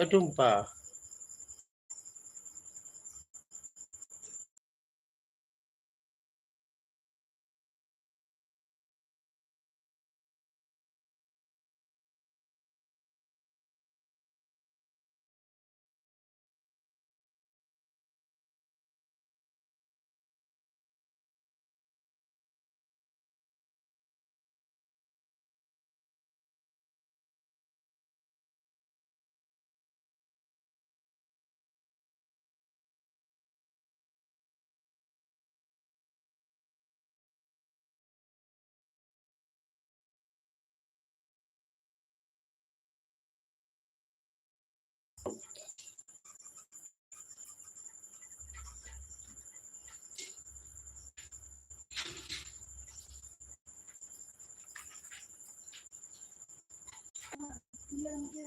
Aduh, Pak. നമുക്ക്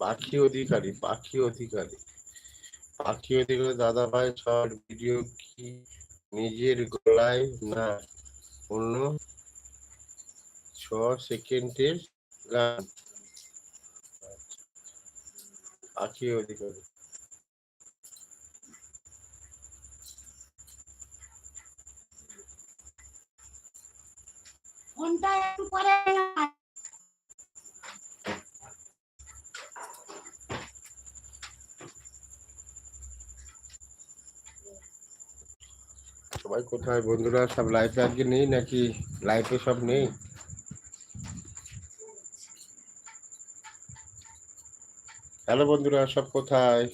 পাখি অধিকারী পাখি অধিকারী। পাখি অধিকারী দাদা ভাই, শর্ট ভিডিও কি নিজের গলায়? না। অন্য ছ সেকেন্ডের গান। পাখি অধিকারী। ফোনটা একটু পরে সবাই কোথায় বন্ধুরা? সব লাইফে আজকে নেই নাকি লাইফে সব নেই? হ্যালো বন্ধুরা, সব কোথায়?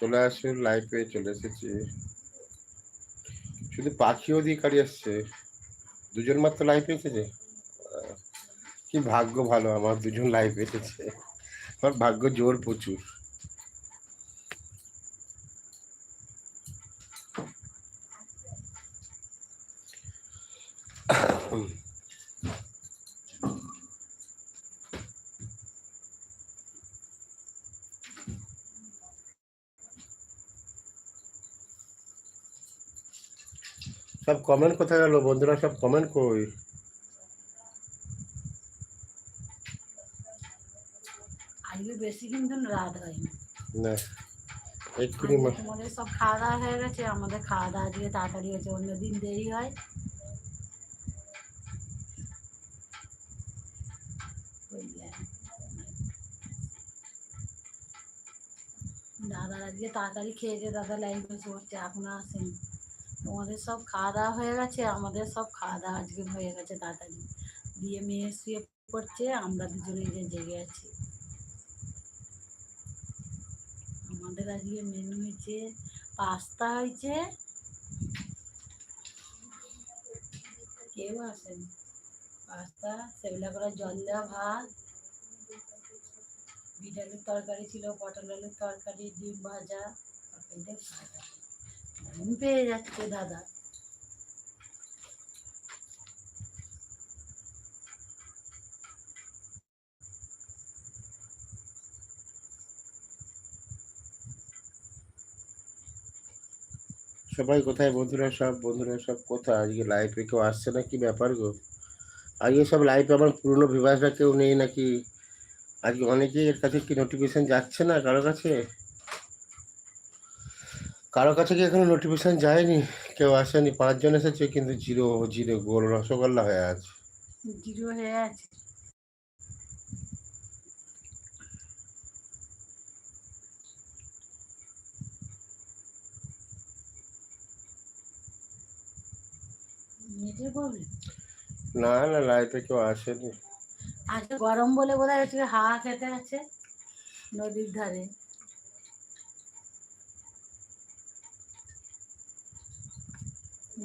চলে আসুন লাইফে চলে এসেছি। শুধু পাখি অধিকারী আসছে। দুজন মাত্র লাইফে এসেছে? কি ভাগ্য ভালো, আমার দুজন লাইফ এসেছে। আমার ভাগ্য জোর প্রচুর। সব কমেন্ট কোথায় গেল? বন্ধুরা সব কমেন্ট কই? আজকে বেশি কিন্তু রাত হয়নি না। এক্ষুনি তোমাদের সব খাওয়া দাওয়া হয়ে গেছে আমাদের খাওয়া দাওয়া আজকে তাড়াতাড়ি হয়েছে অন্যদিন দেরি হয় ওই আর। তাড়াতাড়ি খেয়েছে দাদা লাইন পড়ছে এখনও আসেনি। তোমাদের সব খাওয়া দাওয়া হয়ে গেছে, আমাদের সব খাওয়া দাওয়া আজকে হয়ে গেছে তাড়াতাড়ি। দিয়ে মেয়ে শুয়ে পড়ছে, আমরা দুজনে যে জেগে আছি। আমাদের আজকে মেনু হয়েছে পাস্তা হয়েছে। কেউ আসেনি। পাস্তা সেগুলা করে জল দেওয়া ভাত। বিট আলুর তরকারি ছিল, পটল আলুর তরকারি, ডিম ভাজা ঘুম পেয়ে যাচ্ছে দাদা। সবাই কোথায়? বন্ধুরা সব বন্ধুরা সব কোথায়? আজকে লাইফে কেউ আসছে না কি ব্যাপার গো? আজকে সব লাইফে আমার পুরনো ভিভাসরা কেউ নেই নাকি? আজকে অনেকেই এর কাছে কি নোটিফিকেশন যাচ্ছে না কারও কাছে? কারও কাছে কি এখনও নোটিফিকেশন যায়নি? কেউ আসেনি পাঁচজন এসেছে কিন্তু জিরো জিরো গোল রসগোল্লা হয়ে আছে। জিরো হয়ে আছে। না না লাইফে কেউ আসেনি। আজকে গরম বলে বোধ হয় হচ্ছে হাওয়া খেতে আছে নদীর ধারে।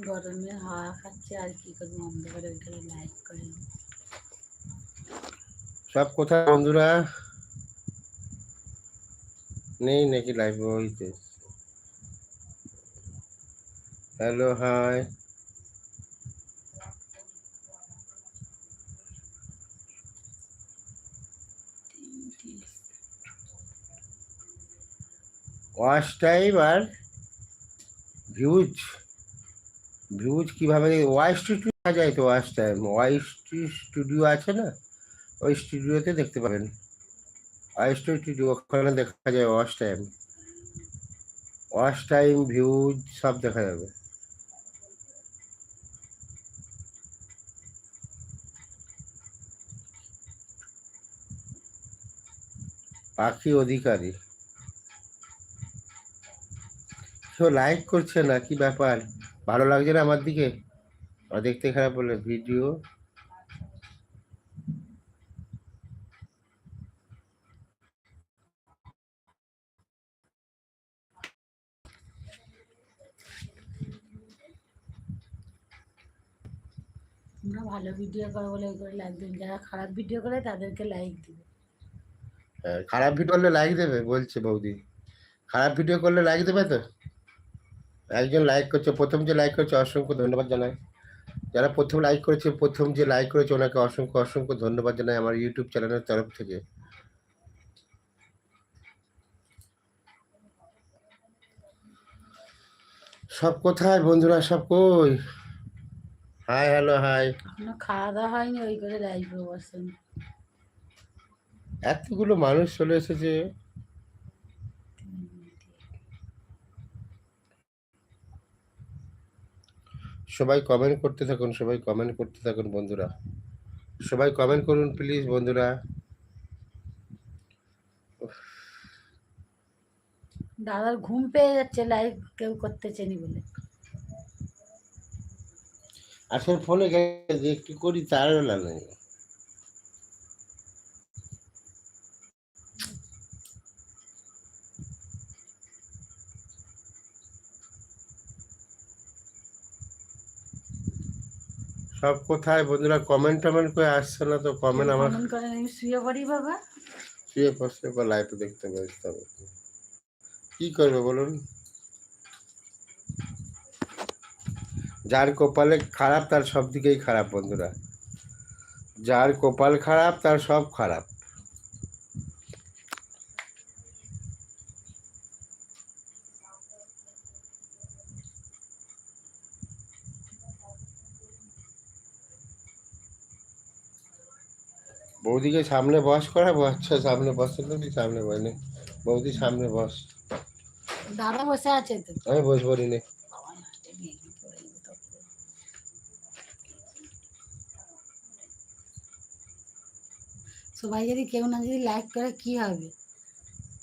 গরমে হাওয়া খাচ্ছে, আর কি করব? অন্ধকারে ওইখানে লাইট করে সব কোথায় বন্ধুরা? নেই নাকি লাইভ হইতে হ্যালো হাই ওয়াশ টাইম আর ভিউজ ভিউজ কীভাবে ওয়াই স্টুডিও দেখা যায় তো ওয়াশ টাইম ওয়াই স্টুডিও আছে না? ওই স্টুডিওতে দেখতে পাবেন। ওয়াই স্টুডিও, ওখানে দেখা যায় watch time watch time views সব দেখা যাবে। পাখি অধিকারী। কেউ লাইক করছে না কি ব্যাপার? ভালো লাগছে না আমার দিকে? দেখতে খারাপ বলে ভিডিও আমরা ভালো ভিডিও করে বলে করে লাইক দেবে। যারা খারাপ ভিডিও করে তাদেরকে লাইক দেবে। হ্যাঁ, খারাপ ভিডিও করলে লাইক দেবে বলছে বৌদি। খারাপ ভিডিও করলে লাইক দেবে তো? একজন লাইক করছে প্রথম যে লাইক করেছে অসংখ্য ধন্যবাদ জানাই। যারা প্রথম লাইক করেছে প্রথম যে লাইক করেছে ওনাকে অসংখ্য অসংখ্য ধন্যবাদ জানাই আমার ইউটিউব চ্যানেলের তরফ থেকে। সব কোথায় বন্ধুরা সব কই? হাই হ্যালো হাই খাওয়া দাওয়া হয়নি ওই করে লাইভে বসেন। এতগুলো মানুষ চলে এসেছে। সবাই কমেন্ট করতে থাকুন সবাই কমেন্ট করতে থাকুন বন্ধুরা। সবাই কমেন্ট করুন প্লিজ বন্ধুরা। দাদার ঘুম পেয়ে যাচ্ছে লাইভ কেউ করতে চেনি বলে। আসলে ফোনে গেছে একটু করি তার বেলা সব কোথায় বন্ধুরা কমেন্ট টমেন্ট করে আসছে না তো কমেন্ট আমার শুয়ে পড়ি বাবা। শুয়ে পড়ছে বা লাইভ দেখতে ব্যস্ত হবে কি করবে বলুন? যার কপালে খারাপ তার সব দিকেই খারাপ বন্ধুরা। যার কপাল খারাপ তার সব খারাপ। বৌদিকে সামনে বস করাবো আচ্ছা সামনে বসে তো সামনে বসে বৌদি সামনে বস। দাদা বসে আছে তো। আমি বসবো নি। সবাই যদি কেউ না যদি লাইক করে কি হবে?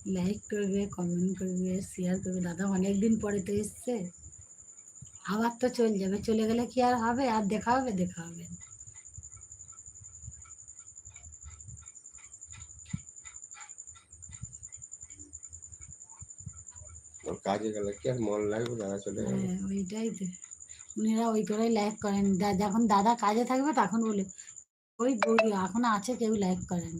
লাইক করবে কমেন্ট করবে শেয়ার করবে। দাদা অনেক দিন পরে তো এসছে। আবার তো চলে যাবে। চলে গেলে কি আর হবে? আর দেখা হবে? দেখা হবে না। কাজে গেলে কি আর মন লাগবে? দাদা চলে গেলে। হ্যাঁ ওইটাই তো। উনিরা ওই করে লাইক করেন। যখন দাদা কাজে থাকবে তখন বলে ওই বৌদি এখন আছে কেউ লাইক করেন।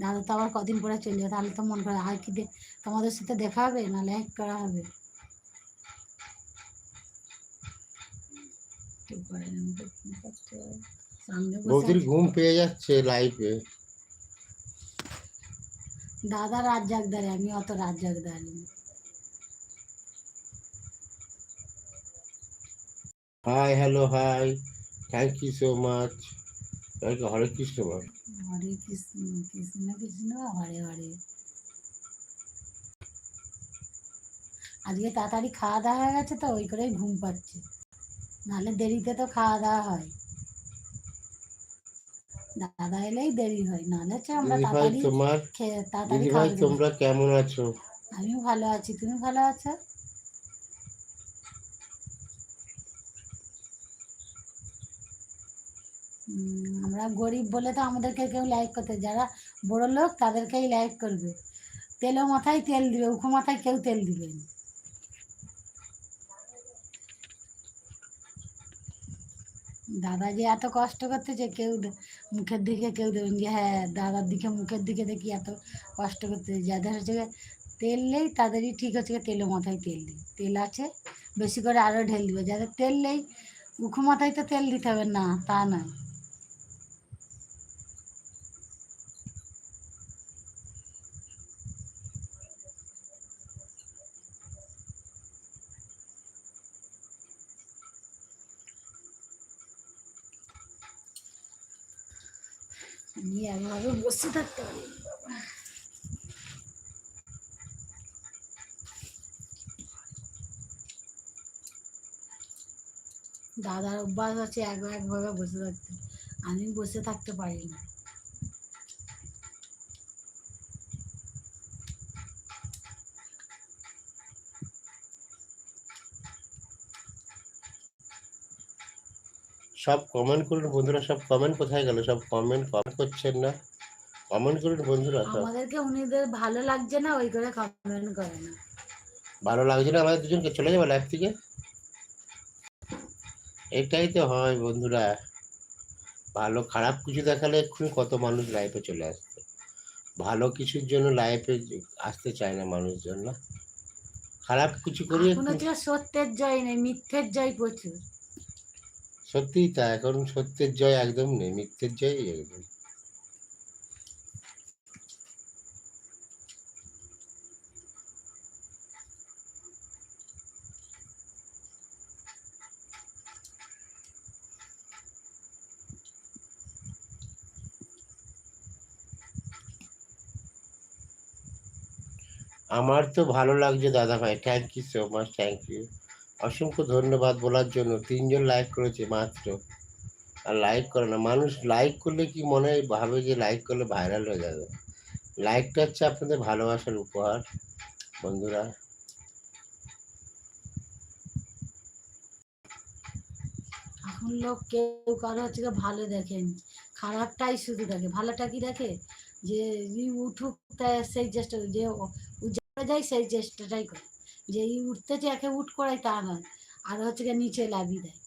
দাদা তো আবার কদিন পরে চলে যাবে তাহলে তো মন করে আর কি দে- তোমাদের সাথে দেখা হবে না লাইক করা হবে? বৌদির ঘুম পেয়ে যাচ্ছে লাইফে দাদা রাত জাগদারে আমি অত রাত জাগদারি। Hi hello hi thank you so much Hare Krishna Hare Krishna Krishna Krishna Hare Hare আজকে তাড়াতাড়ি খাওয়া দাওয়া হয়ে গেছে তো ওই করেই ঘুম পাচ্ছে। নাহলে দেরিতে তো খাওয়া দাওয়া হয়। দাদা এলেই দেরি হয় নাহলে হচ্ছে আমরা তাড়াতাড়ি তোমার? তাড়াতাড়ি ভাই তোমরা কেমন আছো? আমিও ভালো আছি তুমি ভালো আছো? আমরা গরিব বলে তো আমাদেরকে কেউ লাইক করতে যারা বড় লোক তাদেরকেই লাইক করবে। তেলও মাথায় তেল দিবে উখো মাথায় কেউ তেল দিবে না। দাদা যে এত কষ্ট করতেছে কেউ মুখের দিকে কেউ দেবেন যে হ্যাঁ দাদার দিকে, মুখের দিকে দেখি এত কষ্ট করতেছে যাদের হচ্ছে তেল নেই, তাদেরই ঠিক হচ্ছে গিয়ে তেলে মাথায় তেল দিই তেল আছে, বেশি করে আরও ঢেল দিবে। যাদের তেল নেই, উখু মাথায় তো তেল দিতে হবে না, তা নয়। আমি এমনভাবে বসে থাকতে পারি। দাদার অভ্যাস আছে এক একভাবে বসে থাকতে। আমি বসে থাকতে পারি না। সব কমেন্ট করুন বন্ধুরা সব কমেন্ট কোথায় গেল? সব কমেন্ট কমেন্ট করছেন না? কমেন্ট করুন বন্ধুরা আমাদেরকে উনিদের ভালো লাগছে না ওই করে কমেন্ট করে না। ভালো লাগছে না? আমাদের দুজনকে চলে যাবে লাইফ থেকে? এটাই তো হয় বন্ধুরা। ভালো খারাপ কিছু দেখালে এক্ষুনি কত মানুষ লাইফে চলে আসবে। ভালো কিছুর জন্য লাইফে আসতে চায় না মানুষজন না? খারাপ কিছু করি সত্যের জয় নেই মিথ্যের জয় প্রচুর। সত্যিই তা, এখন সত্যের জয় একদম নেই, মিথ্যের জয় একদম। আমার তো ভালো লাগছে দাদা ভাই thank you so much thank you অসংখ্য ধন্যবাদ বলার জন্য। তিনজন লাইক করেছে মাত্র। আর লাইক করে না। মানুষ লাইক করলে কি মনে হয় ভাবে যে লাইক করলে ভাইরাল হয়ে যাবে? লাইকটা হচ্ছে আপনাদের ভালোবাসার উপহার, বন্ধুরা। এখন লোক কেউ কারও হচ্ছে ভালো দেখেন। খারাপটাই শুধু দেখে। ভালোটা কি দেখে? যে উঠুক তাই সেই চেষ্টা যে যায় সেই চেষ্টাটাই করে। যে ই উঠতেছে একে উঠ করাই তা নয় আর হচ্ছে গিয়ে নিচে লাভি দেয়।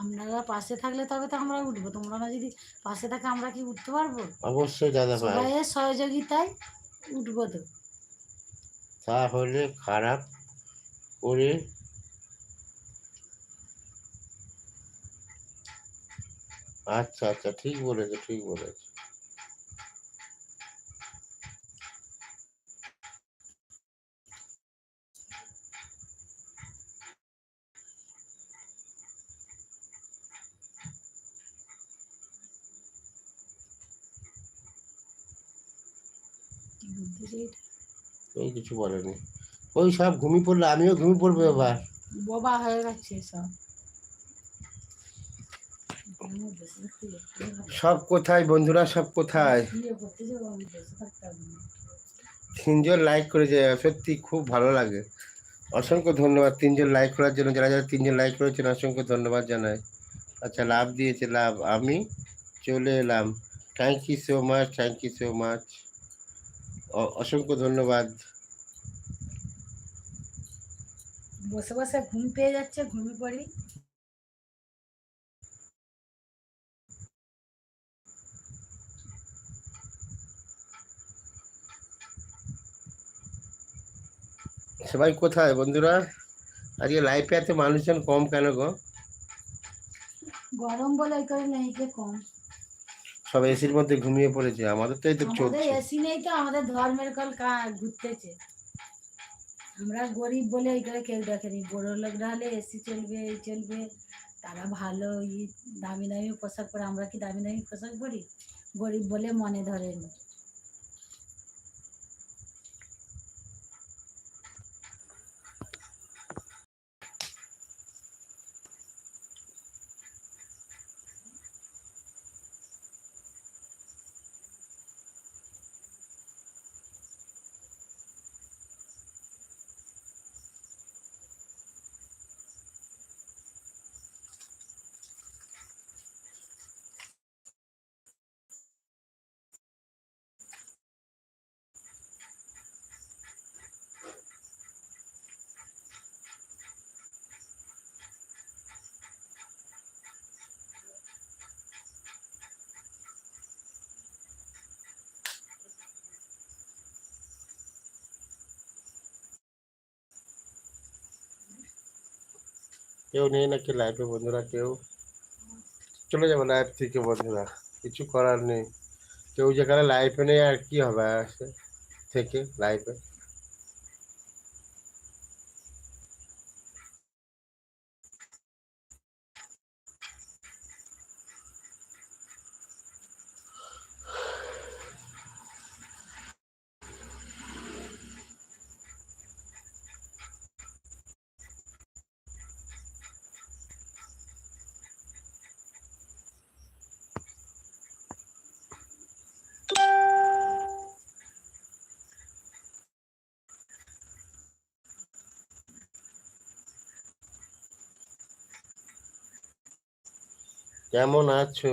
আপনারা পাশে থাকলে তবে তো আমরা উঠবো তোমরা না যদি পাশে থাকে আমরা কি উঠতে পারব? অবশ্যই দাদা ভাই। সবাইয়ের সহযোগিতায় উঠবো তো। তাহলে খারাপ করে আচ্ছা আচ্ছা ঠিক বলেছ ঠিক বলেছ কি বলতেছি এটা? ওই কিছু বলেনি। ওই সব ঘুমিয়ে পড়লে আমিও ঘুমিয়ে পড়ব এবার। বোবা হয়ে গেছে সব। সব কোথায় বন্ধুরা সব কোথায়। তিনজন লাইক করেছে সত্যি খুব ভালো লাগে। অসংখ্য ধন্যবাদ তিনজন লাইক করার জন্য যারা যারা তিনজন লাইক করেছেন অসংখ্য ধন্যবাদ জানাই। আচ্ছা লাভ দিয়েছে লাভ। আমি চলে এলাম। Thank you so much thank you so much অসংখ্য ধন্যবাদ। বসে বসে ঘুম পেয়ে যাচ্ছে ঘুমিয়ে পড়ি। সবাই কোথায় বন্ধুরা? আজকে লাইফে এত মানুষজন কম কেন গো? গরম বলে করে নেই কে কম। সব এসির মধ্যে ঘুমিয়ে পড়েছে আমাদের তো এই তো চলছে। এসি নেই তো আমাদের ধর্মের কল কা- ঘুরতেছে। আমরা গরিব বলে এখানে কেউ দেখেনি। বড় লোকরা হলে এসি চলবে, এই চলবে। তারা ভালো ই দামি দামি পোশাক পরে, আমরা কি দামি দামি পোশাক পরি? গরিব বলে মনে ধরেনি। কেউ নেই নাকি লাইফে বন্ধুরা কেউ? চলে যাবে লাইফ থেকে বন্ধুরা, কিছু করার নেই। কেউ যেখানে লাইফে নেই আর কি হবে থেকে লাইফে কেমন আছো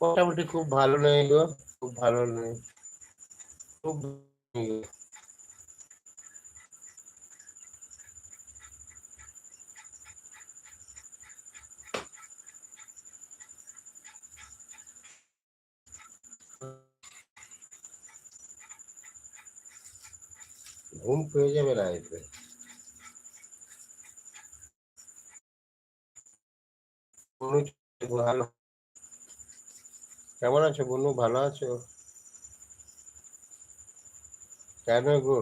মোটামুটি খুব ভালো নেই গো, খুব ভালো নেই খুব। ঘুম পেয়ে যাবে লাইফে বনু ভালো। কেমন আছো বনু ভালো আছো? কেন গো?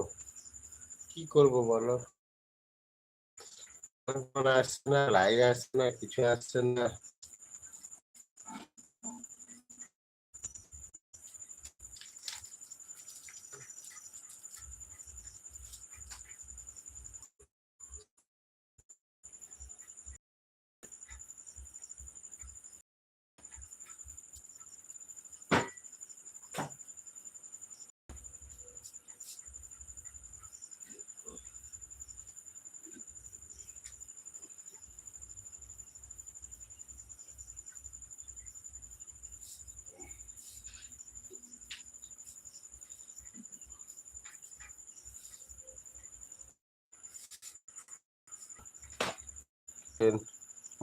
কি করব বলো? ফোন আসছে না লাইভ আসছে না, কিছু আসছে না।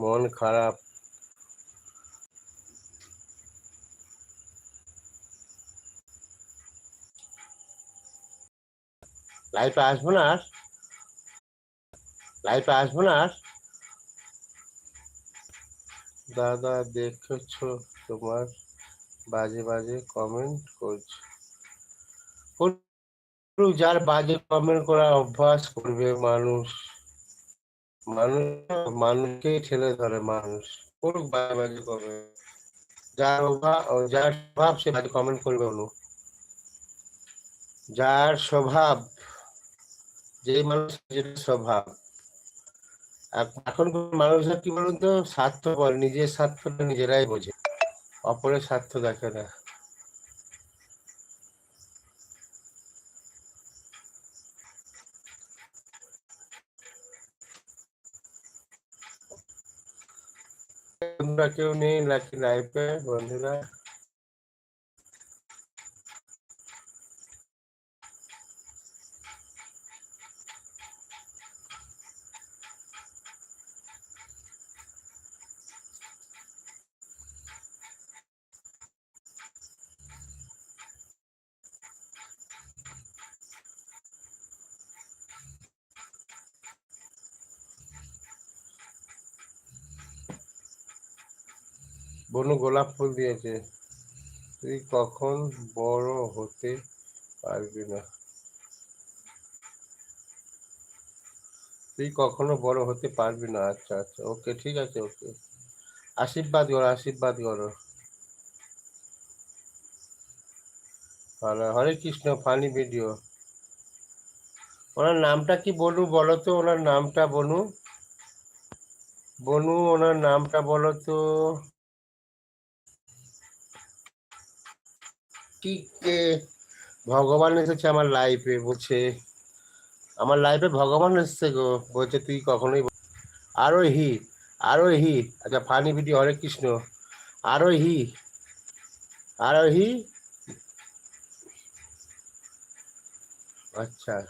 মন খারাপ। লাইফে আসব না আর? লাইফে আসব না আর? দাদা দেখেছ তোমার বাজে বাজে কমেন্ট করছ। যার বাজে কমেন্ট করা অভ্যাস করবে মানুষ। মানুষ মানুষকেই ঠেলে ধরে মানুষ। করুক বাজে বাজে কমেন্ট যার যার স্বভাব সে বাজে কমেন্ট করবে অনু। যার স্বভাব যে মানুষ, যেটা স্বভাব। এখন মানুষরা কি বলুন তো? স্বার্থপর, নিজের স্বার্থটা নিজেরাই বোঝে। অপরের স্বার্থ দেখে না। বন্ধুরা কেউ নেই লাকি লাইফে বন্ধুরা বনু গোলাপ ফুল দিয়েছে। তুই কখন বড় হতে পারবি না? তুই কখনো বড় হতে পারবি না? আচ্ছা আচ্ছা ওকে, ঠিক আছে, ওকে। আশীর্বাদ করো আশীর্বাদ করো। হরে কৃষ্ণ ফানি ভিডিও ওনার নামটা কি বনু বলো তো? ওনার নামটা বনু? বনু, ওনার নামটা বলো তো। ভগবান এসেছে আমার লাইফে বলছে, আমার লাইফে ভগবান এসেছে গো, বলছে, তুই কখনোই ব- আরোহী আরোহী আচ্ছা ফানি ভিডিও হরে কৃষ্ণ, আরোহী আরোহী আচ্ছা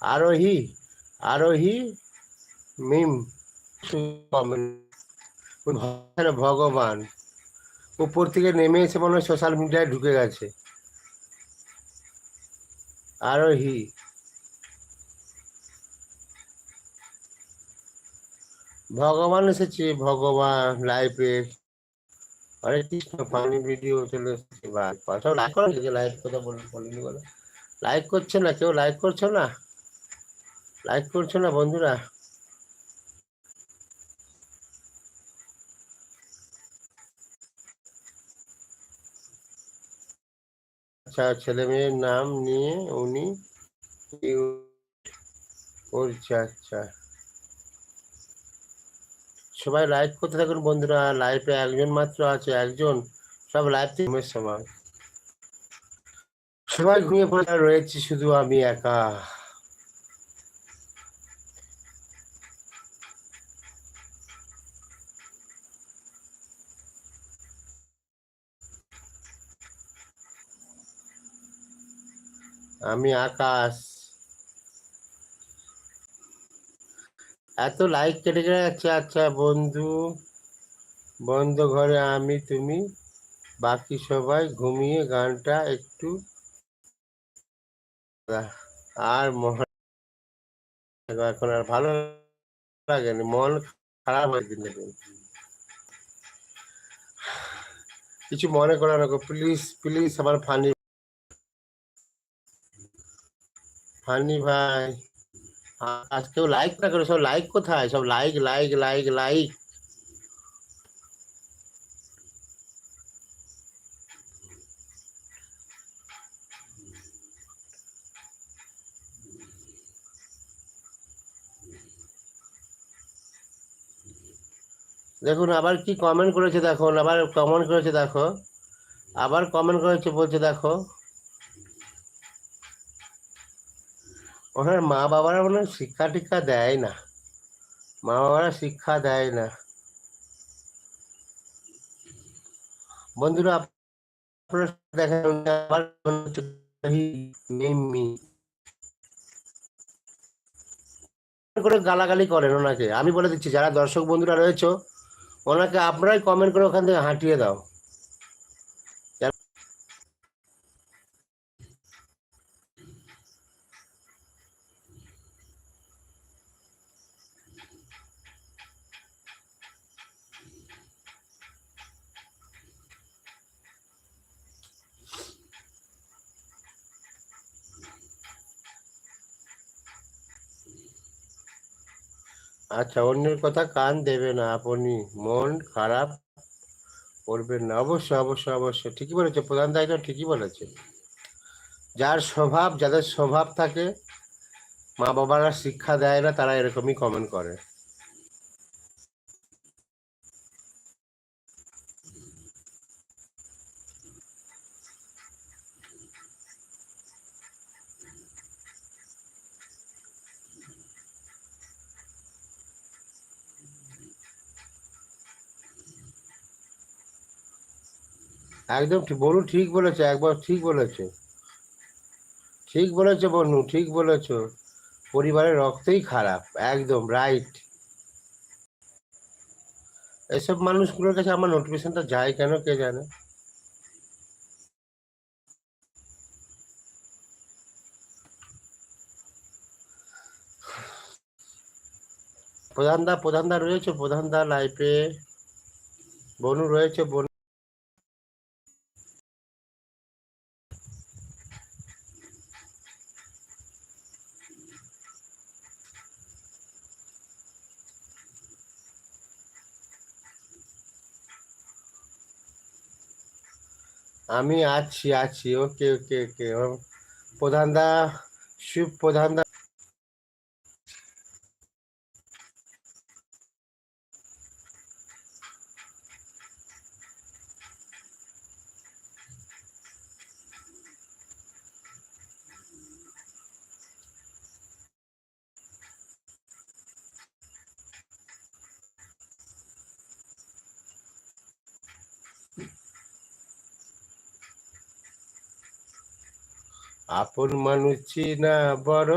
আরোহী আরোহী, মিম, ভগবান উপর থেকে নেমে এসে মনে হয় সোশ্যাল মিডিয়ায় ঢুকে গেছে। আরও হি। ভগবান এসেছে, ভগবান লাইফে হরে কৃষ্ণ ফানি ভিডিও চলে এসেছে বা সব লাইক লাইক কথা বল, বলিনি বলো। লাইক করছে না, কেউ লাইক করছ না? লাইক করছ না বন্ধুরা? আচ্ছা ছেলে মেয়ের নাম নিয়ে উনি করছে আচ্ছা। সবাই লাইভ করতে থাকুন বন্ধুরা লাইভে একজন মাত্র আছে, একজন। সব লাইভ ঘুমের সময়। সবাই ঘুমিয়ে পড়ে রয়েছি, শুধু আমি একা। আমি আকাশ। এত লাইক কেটে কেটে যাচ্ছে। আচ্ছা বন্ধু, বন্ধ ঘরে আমি, তুমি, বাকি সবাই ঘুমিয়ে গানটা একটু আর মহা এখন আর ভালো লাগেনি, মন খারাপ হয়ে দিন কিছু মনে করো না প্লিজ প্লিজ আমার ফানি ফানি ভাই। আজ কেউ লাইক না করে, সব লাইক কোথায়? সব লাইক লাইক লাইক লাইক দেখুন, আবার কি কমেন্ট করেছে দেখুন, আবার কমেন্ট করেছে দেখো। আবার কমেন্ট করেছে বলছে দেখো। ওনার মা বাবারা মনে শিক্ষা টিক্ষা দেয় না। মা বাবারা শিক্ষা দেয় না। বন্ধুরা দেখেন। করে গালাগালি করেন ওনাকে। আমি বলে দিচ্ছি, যারা দর্শক বন্ধুরা রয়েছে, ওনাকে আপনারাই কমেন্ট করে ওখান থেকে হাঁটিয়ে দাও। আচ্ছা অন্যের কথা কান দেবে না আপনি। মন খারাপ করবেন না। অবশ্যই অবশ্যই অবশ্যই। ঠিকই বলেছে, প্রধান দায়িত্ব ঠিকই বলেছে। যার স্বভাব, যাদের স্বভাব থাকে মা বাবারা শিক্ষা দেয় না, তারা এরকমই কমেন্ট করে। একদম বলু ঠিক বলেছে, একবার ঠিক বলেছে। ঠিক বলেছে বনু ঠিক বলেছ। পরিবারের রক্তই খারাপ, একদম রাইট এসব মানুষগুলোর কাছে আমার নোটিফিকেশনটা যায় কেন, কে জানে? প্রধানদা প্রধানদা রয়েছে, প্রধানদা লাইফে বনু রয়েছে, বনু। আমি আছি আছি। ওকে ওকে ওকে প্রধানদা শিব প্রধানদা আপন মানুষ চিনা বড়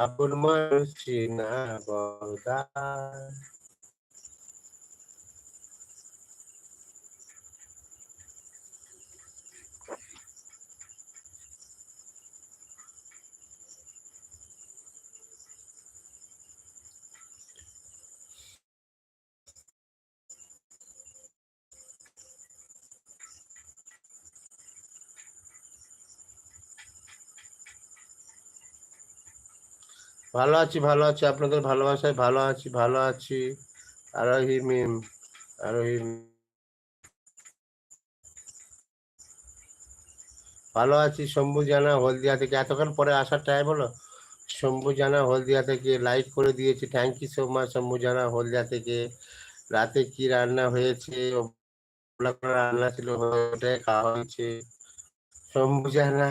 আপন মানুষ চিনা বড় ভালো আছি ভালো আছি। আপনাদের ভালোবাসায় ভালো আছি ভালো আছি। আরোহী মিম আরোহী। ভালো আছি, শম্ভু জানা হলদিয়া থেকে। এতক্ষণ পরে আসার টাইম হলো। শম্ভু জানা হলদিয়া থেকে লাইক করে দিয়েছি। Thank you so much Shambhu Jana Haldia থেকে। রাতে কি রান্না হয়েছে? রান্না ছিল ওটাই খাওয়া হয়েছে। শম্ভু জানা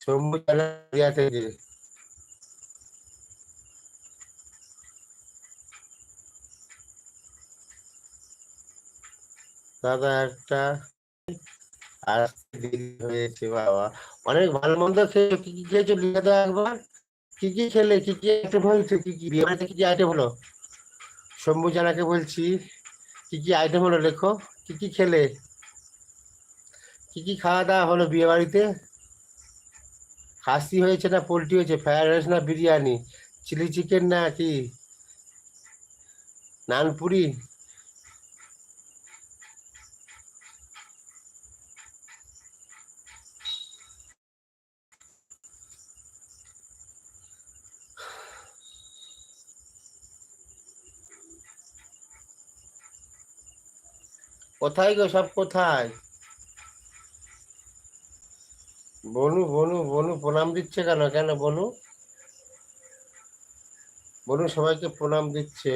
থেকে দাদা একটা হয়েছে বাবা অনেক ভালো মন্দ খেয়েছো কি কি খেয়েছো লিখে দাও একবার কি কি খেলে? কি কি আইটেম হয়েছে কি কি বিয়ে বাড়িতে কি কি আইটেম হলো শম্ভু জানাকে বলছি কি কি আইটেম হলো লেখো কি কি খেলে? কি কি খাওয়া দাওয়া হলো বিয়ে বাড়িতে খাসি হয়েছে না পোলট্রি হয়েছে? ফ্রাইড রাইস না বিরিয়ানি? চিলি চিকেন না কি? নানপুরি? কোথায় গো সব কোথায় বনু বনু বনু প্রণাম দিচ্ছে কেন? কেন বনু? বনু সবাইকে প্রণাম দিচ্ছে।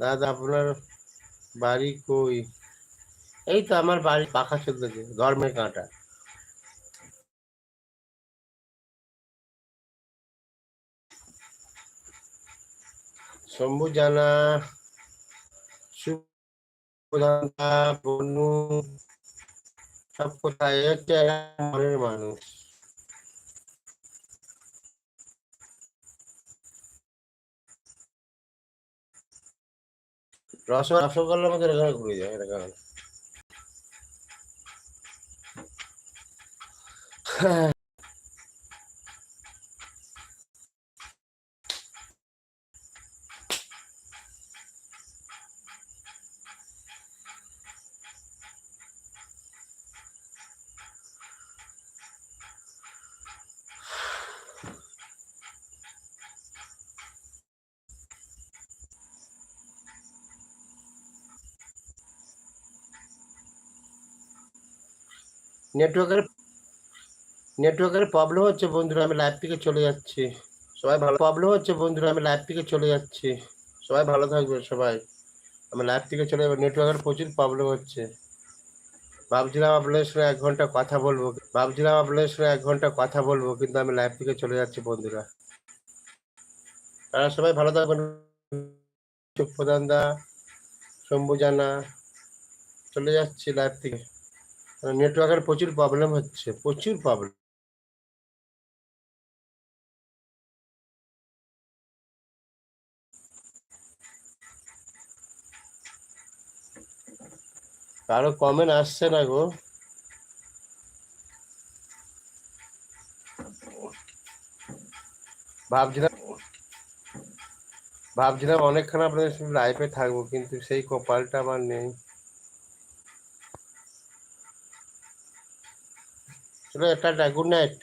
দাদা, আপনার বাড়ি কই? এই তো আমার বাড়ি পাখা চলতেছে ধর্মের কাঁটা। শম্ভু জানা সুপ্রধানতা, বনু সব কোথায় এরা মনের মানুষ। রস মধ্যে এখানে ঘুরে যায় কারণ নেটওয়ার্কের নেটওয়ার্কের প্রবলেম হচ্ছে বন্ধুরা, আমি লাইভ থেকে চলে যাচ্ছি। সবাই ভালো প্রবলেম হচ্ছে বন্ধুরা, আমি লাইভ থেকে চলে যাচ্ছি। সবাই ভালো থাকবে, সবাই। আমি লাইভ থেকে চলে যাব নেটওয়ার্কের প্রচুর প্রবলেম হচ্ছে। ভাবছিলাম আপনাদের সঙ্গে এক ঘণ্টা কথা বলব, ভাবছিলাম আপনাদের সঙ্গে এক ঘণ্টা কথা বলব, কিন্তু আমি লাইভ থেকে চলে যাচ্ছি বন্ধুরা। তারা সবাই ভালো থাকবেন। প্রধান দা, শম্ভু জানা, চলে যাচ্ছি লাইভ থেকে। নেটওয়ার্কের প্রচুর প্রবলেম হচ্ছে, প্রচুর প্রবলেম কারও কমেন্ট আসছে না গো। ভাবছিলাম ভাবছিলাম অনেকক্ষণ আপনাদের লাইফে থাকব, কিন্তু সেই কপালটা আমার নেই। চলো টাটা গুড নাইট